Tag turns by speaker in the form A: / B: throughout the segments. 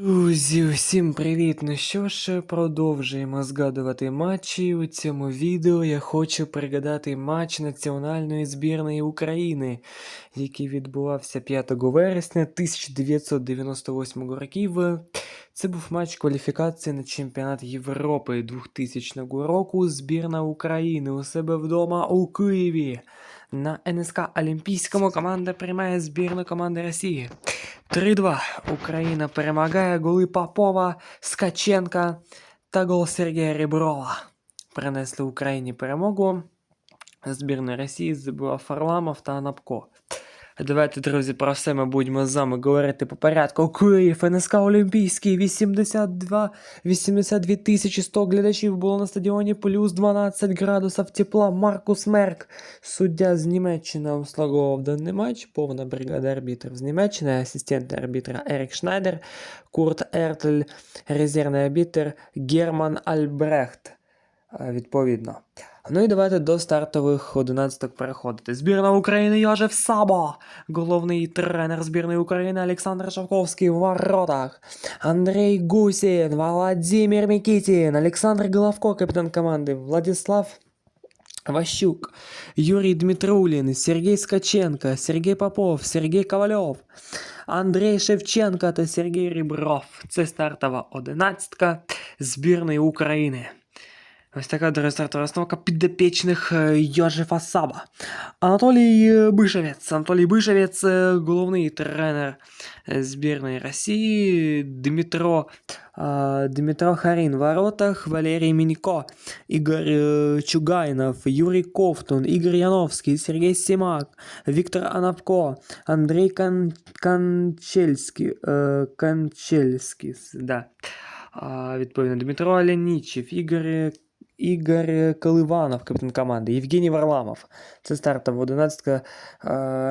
A: Друзі, усім привіт! Ну що ж, продовжуємо згадувати матчі. У цьому відео я хочу пригадати матч національної збірної України, який відбувався 5 вересня 1998 років. Це був матч кваліфікації на чемпіонат Європи 2000 року. Збірна України у себе вдома у Києві. На НСК Олімпійському команда приймає збірну команди Росії. 3-2. Україна перемагає голи Попова, Скаченка та гол Сергія Реброва. Принесли Україні перемогу. Збірної Росії забував Фарламов та Анапко. Давайте, друзі, про все ми будемо з вами говорити по порядку. Київ, НСК Олімпійський, 82, 82 тисячі 100 глядачів було на стадіоні, плюс 12 градусів тепла. Маркус Мерк, суддя з Німеччини, обслуговував даний матч. Повна бригада арбітрів з Німеччини, асистент арбітра Ерік Шнайдер, Курт Ертель, резервний арбітр Герман Альбрехт. Е, Відповідно. Ну і давайте до стартових 11 переходити. Збірна України Йожев Сабо. Головний тренер збірної України Олександр Шавковський в воротах. Андрій Гусін, Володимир Микитін, Олександр Головко, капітан команди, Владислав Ващук, Юрій Дмитрулін, Сергій Скаченко, Сергій Попов, Сергій Ковальов, Андрій Шевченко та Сергій Рібров. Це стартова одинадцятка збірної України. Ось така друга стартова основка підопічних е, Йожефа Саба. Анатолій е, Бишевець. Анатолій Бишевець, е, головний тренер е, збірної Росії. Дмитро, е, Дмитро Харін в воротах, Валерій Мінько, Ігор е, Чугайнов, Юрій Ковтун, Ігор Яновський, Сергій Сімак, Віктор Анапко, Андрій Кан... Канчельський, е, Канчельський, да. А, відповідно, Дмитро Оленічев, Ігор Ігор Коливанов, капітан команди, Євгеній Варламов. Це стартова 11 е,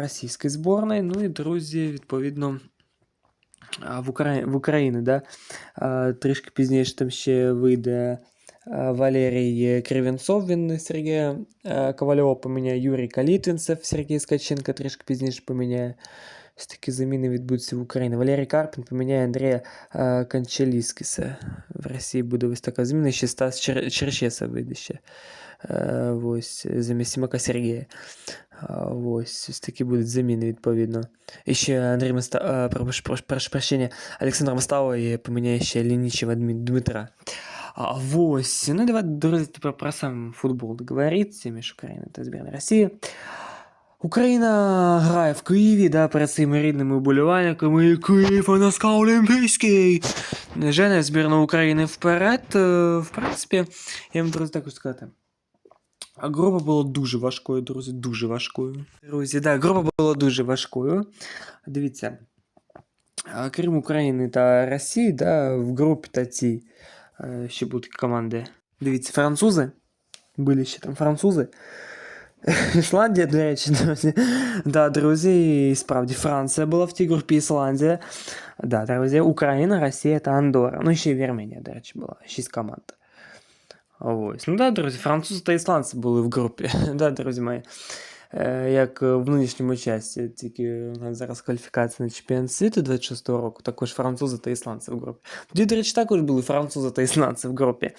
A: російської зборної. Ну і друзі, відповідно. В, Украї... в Україні, да? трішки пізніше там ще вийде Валерій Кривенцов, він Сергія а, Ковальова поміняє, Юрій Калітвінцев, Сергій Скаченко трішки пізніше поміняє. Ось такі заміни відбудуться в Україні. Валерій Карпін поміняє Андрія а, Кончаліскіса. В Росії буде ось така зміна. Ще Стас Чер... Черчеса вийде ще. Е, ось, замість Сімака Сергія. А, Ось, ось такі будуть заміни, відповідно. І ще Андрій Моста... а, прошу, прошу, прошу прощення, Олександр Мостава і поміняє ще Лінічева Дмит- Дмитра. А, ось. Ну, давайте, друзі, тепер про сам футбол договоритися між Україною та збірною Росії. Україна грає в Києві, да, перед своїми рідними вболівальниками. І Київ НСК Олімпійський. Жене збірну України вперед. Е, В принципі, я вам друзі так сказати. А Група була дуже важкою, друзі, дуже важкою. Друзі, да, група була дуже важкою. Дивіться. Крім України та Росії, да, в групі та цій е, ще будуть команди. Дивіться, французи. Були ще там французи. Ісландія, до речі, друзі. Да, друзі, і справді Франція була в тій групі Ісландія. Да, друзі, Україна, Росія та Андора. Ну, ще й Вірменія, до речі, була. Шість команд. Ось. Ну да, друзі, французи та ісландці були в групі. да, друзі мої. Е, як в нинішньому часі, тільки у нас зараз кваліфікація на чемпіонат світу 26-го року, також французи та ісландці в групі. Тоді, до речі, також були французи та ісландці в групі.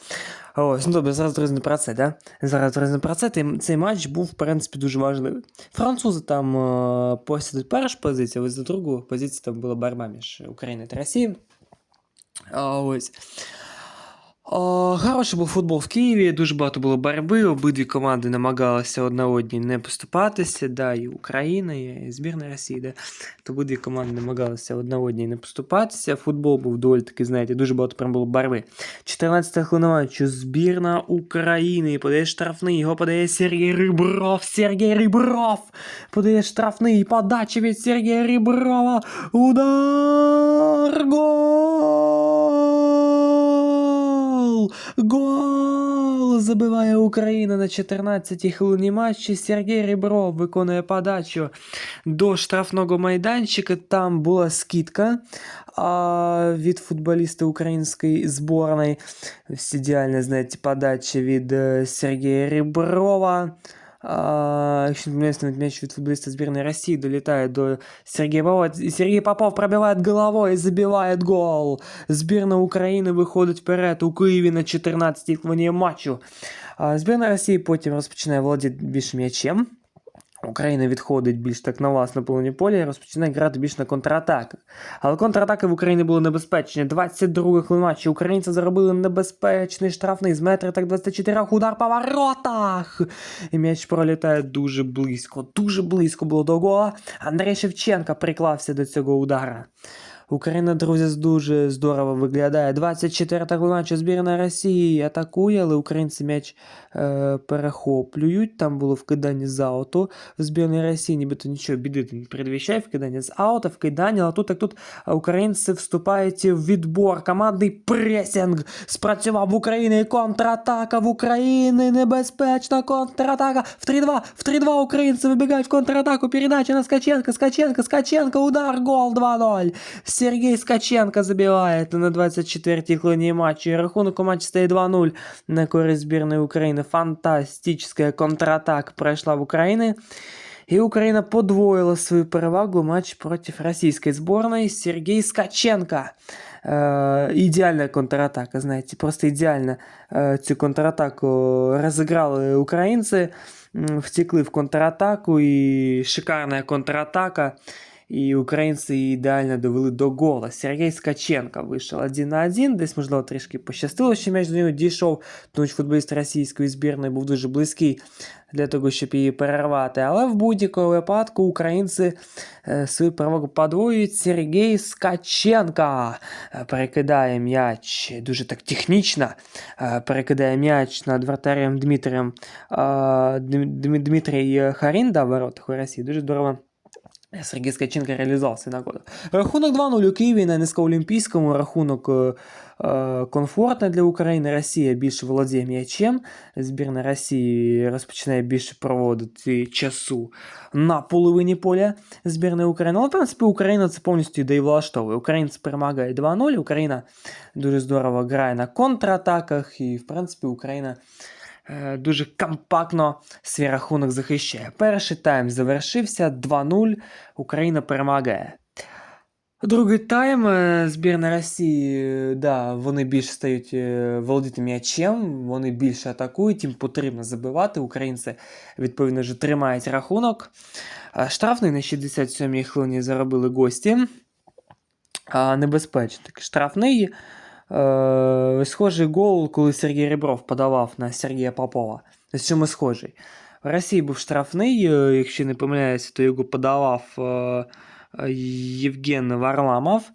A: Ось, ну добре, зараз друзі не про це, да? Зараз друзі не про це. Цей, матч був, в принципі, дуже важливий. Французи там е, посідуть першу позицію, ось за другу позицію там була боротьба між Україною та Росією. Ось. О, хороший був футбол в Києві, дуже багато було боротьби, обидві команди намагалися одна одній не поступатися, да, і Україна, і збірна Росії, да, то обидві команди намагалися одна одній не поступатися. Футбол був доволі таки, знаєте, дуже багато прям було боротьби. 14 хвилина матчу, збірна України, подає штрафний, його подає Сергій Рибров, Сергій Рибров, подає штрафний, подача від Сергія Риброва, удар, гол! Гол! Забиває Україна на 14-й хвилині матчі. Сергій Рібров виконує подачу до штрафного майданчика. Там була скидка а, від футболіста української зборної. Всі ідеальна, знаєте, подачі від е, Сергія Ріброва. А, навіть м'яч от футболиста сборной России долетает до Сергея Попова. Сергей Попов пробивает головой и забивает гол. Сборная Украины выходит вперед у Києві на 14-й хвилині матчу. Збірна Росії потім розпочинає володіти більш м'ячем. Україна відходить більш так на власне полоні поля і розпочинає грати більш на контратаках. Але контратаки в Україні були небезпечні. 22 хвилин матчі українці заробили небезпечний штрафний з метра так 24 удар по воротах. І м'яч пролітає дуже близько, дуже близько було до гола. Андрій Шевченка приклався до цього удара. Україна, друзі, дуже здорово виглядає. 24 хвилин матчу збірна Росії атакує, але українці м'яч е, перехоплюють. Там було вкидання з ауту в збірної Росії, нібито нічого біди не передвіщає, вкидання з аута, вкидання, але тут як тут українці вступають в відбор. Командний пресінг спрацював в Україні. Контратака в Україні. Небезпечна контратака. В 3-2, в 3-2 українці вибігають в контратаку. Передача на Скаченко, Скаченко, Скаченко, удар, гол 2-0. Сергій Скаченко забиває на 24-й хвилині матчу. Рахунок у матчі стає 2-0 на користь збірної України. Фантастична контратака пройшла в Україні. І Україна подвоїла свою перевагу в матчі проти російської збірної. Сергій Скаченко. Е, ідеальна контратака, знаєте, просто ідеально е, цю контратаку розіграли українці, втекли в контратаку, і шикарна контратака. І українці її ідеально довели до гола. Сергій Скаченко вийшов 1 на 1. Десь, можливо, трішки пощастило, що м'яч до нього дійшов, тому що футболіст російської збірної був дуже близький для того, щоб її перервати. Але в будь-якому випадку українці е, свою перевагу подвоюють. Сергій Скаченко е, перекидає м'яч дуже так технічно. е, Перекидає м'яч над вратарем Дмитрієм Дм- Дм- Дмитрій Харінда в воротах у Росії. Дуже здорово. Сергій Скаченко реалізував свій нагоду. Рахунок 2-0 у Києві на низькоолімпійському. Рахунок е, е, комфортний для України. Росія більше володіє м'ячем. Збірна Росії розпочинає більше проводити часу на половині поля збірної України. Але, в принципі, Україна це повністю ідеї влаштовує. Українці перемагає 2-0. Україна дуже здорово грає на контратаках. І, в принципі, Україна дуже компактно свій рахунок захищає. Перший тайм завершився 2-0. Україна перемагає. Другий тайм е, збірна Росії, е, да, вони більше стають е, володіти м'ячем, вони більше атакують, їм потрібно забивати. Українці, відповідно, вже тримають рахунок. Штрафний на 67-й хвилині заробили гості. Небезпечний штрафний. Е, схожий гол, коли Сергій Ребров подавав на Сергія Попова. Ось чому схожий. В Росії був штрафний, е, якщо не помиляюся, то його подавав е, Євген Варламов.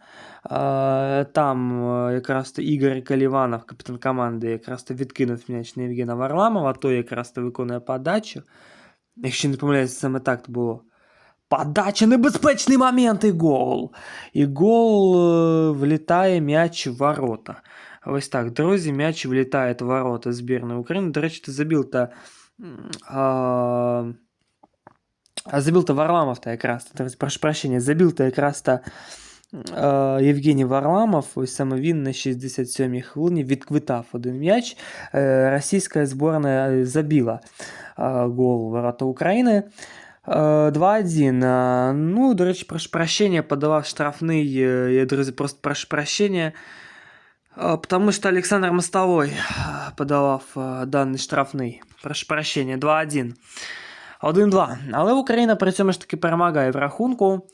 A: Там якраз то Ігор Каліванов, капітан команди, якраз то відкинув м'яч на Євгена Варламова, той якраз то виконує подачу. Якщо не помиляюся, саме так було. Подача, небезпечний момент і гол. І гол е, влітає м'яч в ворота. Ось так, друзі, м'яч влітає в ворота збірної України. До речі, ти забив та. м, А, а забив то Варламов та якраз. Друзі, прошу прощення, забив то якраз та е, Євгеній Варламов, ось саме він на 67-й хвилині відквитав один м'яч. Е, Російська збірна е, забила е, гол в ворота України. Е, 2-1. Е, Ну, до речі, прошу прощення, подавав штрафний. е, Я, друзі, просто прошу прощення. е, Потому что Александр Мостовой подавав даний штрафний. Прошу прощення, 2-1. 1-2. Але Україна при цьому ж таки перемагає в рахунку.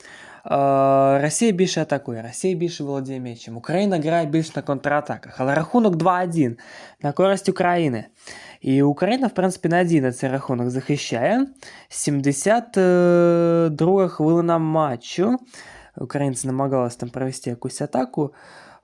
A: Е, Росія більше атакує, Росія більше володіє м'ячем. Україна грає більш на контратаках, але рахунок 2-1 на користь України. І Україна, в принципі, надійно цей рахунок захищає. 72 хвилина матчу. Українці намагалися там провести якусь атаку.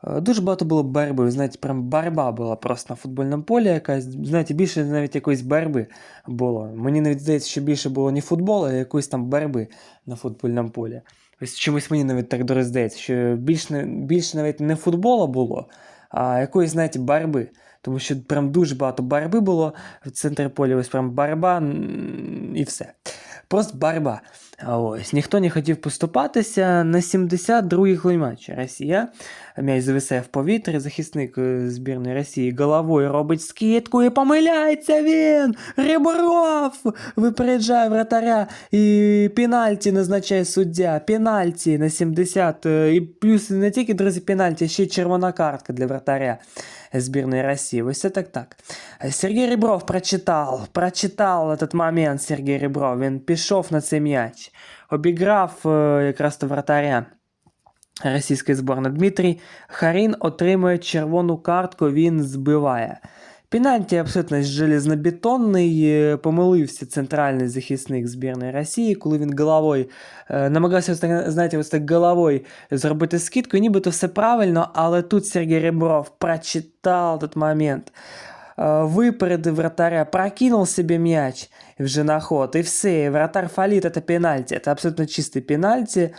A: Е, Дуже багато було боротьби. Знаєте, прям боротьба була просто на футбольному полі якась. Знаєте, більше навіть якоїсь боротьби було. Мені навіть здається, що більше було не футболу, а якоїсь там боротьби на футбольному полі. Ось чомусь мені навіть так дороздається, здається, що більше, більше навіть не футбола було, а якоїсь, знаєте, барби. Тому що прям дуже багато барби було в центрі поля, ось прям барба і все. Просто боротьба. А Ось ніхто не хотів поступатися на 72-й хвилині матчу. Росія м'яч зависає в повітрі. Захисник е, збірної Росії головою робить скидку і помиляється він. Ребров випереджає вратаря і пенальті назначає суддя. Пенальті на 70. е, І плюс не тільки друзі, пенальті, ще й червона картка для вратаря збірної Росії. Ось це так так. Сергій Ребров прочитав, прочитав этот момент Сергій Ребров. Він пішов на цей м'яч, обіграв е, якраз то вратаря російської зборної. Дмитрій Харін отримує червону картку, він збиває. Пенальті абсолютно железнобетонний, е, помилився центральний захисник збірної Росії, коли він головою е, намагався, знаєте, ось так головою зробити скидку, нібито все правильно, але тут Сергій Ребров прочитав этот момент. Е, Випередив вратаря, прокинул себе мяч вже на ход, і все, і вратар фалит, это пенальті, це абсолютно чистий пенальті.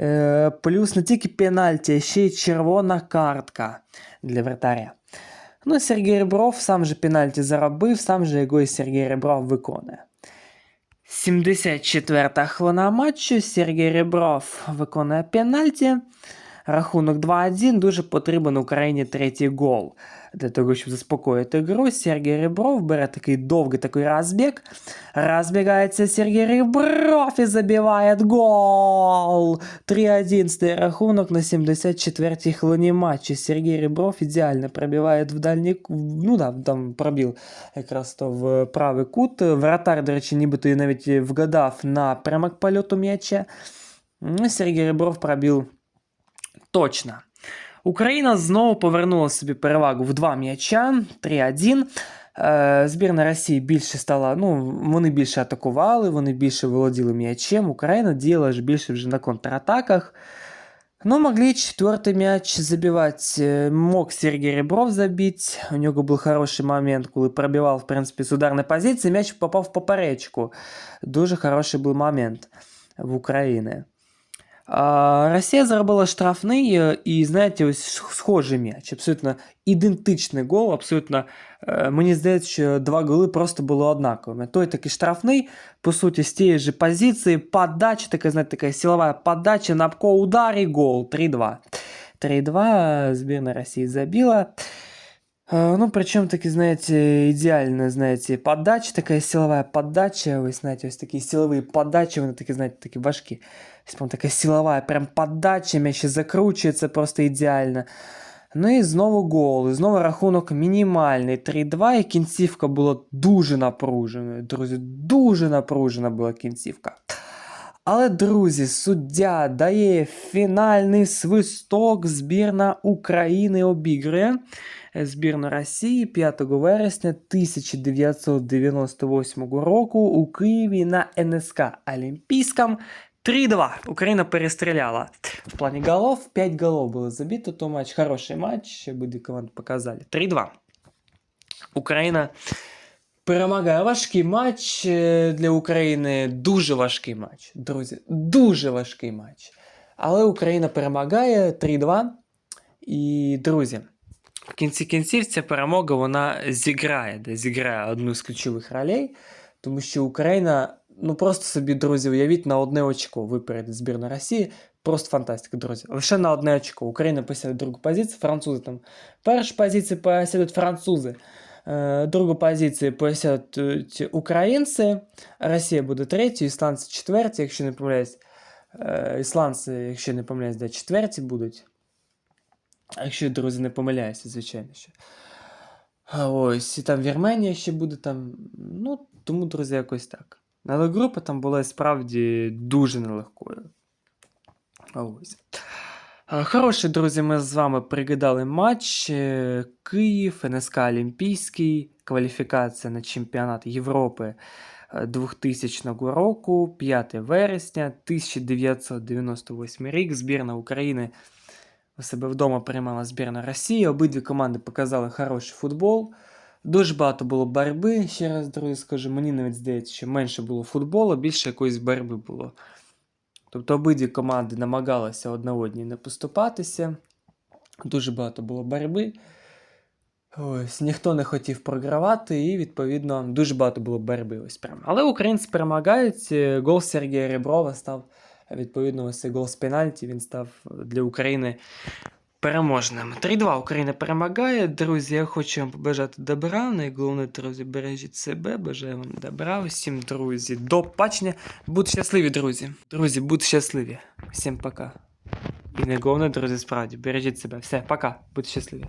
A: Е, Плюс не тільки пенальті, а ще й червона картка для вратаря. Ну, Сергій Ребров сам же пенальті заробив, сам же його і Сергій Ребров виконує. 74-та хвилина матчу. Сергій Ребров виконує пенальті. Рахунок 2-1. Дуже потрібен Україні третій гол. Для того, щоб заспокоїти гру, Сергій Ребров бере такий довгий такий розбіг. Розбігається Сергій Ребров і забиває гол. 3-1 стає рахунок на 74-й хвилині матчу. Сергій Ребров ідеально пробиває в дальній... к- Ну да, там пробив якраз то в правий кут. Вратар, до речі, нібито і навіть вгадав напрямок польоту м'яча. Ну, Сергій Ребров пробив точно. Україна знову повернула собі перевагу в два м'яча 3-1. Е, Збірна Росії більше стала, ну, вони більше атакували, вони більше володіли м'ячем. Україна діяла ж більше вже на контратаках. Но могли четвертый мяч забивать. Э, Мог Сергей Ребров забить. У него был хороший момент, коли пробивал, в принципе, с ударной позиции. Мяч попав в поперечку. Дуже хороший був момент в Україні. А, Росія зробила штрафний е, і, знаєте, ось схожий м'яч. Абсолютно ідентичний гол. Абсолютно, е, мені здається, що два голи просто були однаковими. Той такий штрафний, по суті, з тієї ж позиції, подача, така, знаєте, така силова подача, Напко, удар і гол. 3-2. 3-2 збірна Росії забила. Э, Ну, причем таки, знаете, идеально, знаете, подача, такая силовая подача, вы знаете, ось такие силовые подачи, вони такі, знаєте, такі важкі. Ось прям така силовая прям подача, м'яч ще закручується просто ідеально. Ну і знову гол, і знову рахунок мінімальний 3-2, і кінцівка була дуже напруженою. Друзі, дуже напружена була кінцівка. Але, друзі, суддя дає фінальний свисток. Збірна України обігрує Збірну Росії 5 вересня 1998 року у Києві на НСК Олімпійському 3-2. Україна перестріляла. В плані голов 5 голов було забито. То матч хороший матч. Обидві команди показали. 3-2. Україна перемагає. Важкий матч е, для України. Дуже важкий матч. Друзі, дуже важкий матч. Але Україна перемагає 3-2. І, друзі, в кінці кінців ця перемога вона зіграє, де зіграє одну з ключових ролей, тому що Україна, ну просто собі, друзі, уявіть на одне очко випередить збірну Росії. Просто фантастика, друзі. Лише на одне очко. Україна посідає другу позицію, французи там. Першу позицію посідуть французи, е, другу позицію посідуть українці, Росія буде третю, ісландці четверті, якщо не помиляюсь. Е, Ісландці, якщо не помиляюсь, де четверті будуть. Якщо, друзі, не помиляюся, звичайно що. Ось, і там Вірменія ще буде там. Ну, тому, друзі, якось так. Але група там була справді дуже нелегкою. Ось. А, Хороший, друзі, ми з вами пригадали матч. Е, Київ, НСК Олімпійський, кваліфікація на чемпіонат Європи е, 2000 року, 5 вересня 1998 рік. Збірна України у себе вдома приймала збірна Росії. Обидві команди показали хороший футбол. Дуже багато було боротьби, ще раз, друзі, скажу. Мені навіть здається, що менше було футболу, більше якоїсь боротьби було. Тобто обидві команди намагалися одна одній не поступатися. Дуже багато було боротьби. Ось, ніхто не хотів програвати, і відповідно дуже багато було боротьби. Ось прямо. Але українці перемагають. е, Гол Сергія Реброва став відповідно ось цей гол з пенальті. Він став для України переможним. 3-2 Україна перемагає. Друзі, я хочу вам побажати добра. Найголовніше, друзі, бережіть себе, бажаю вам добра. Всім, друзі, до побачення. Будьте щасливі, друзі. Друзі, будьте щасливі. Всім пока. І найголовніше, друзі, справді, бережіть себе. Все, пока. Будьте щасливі.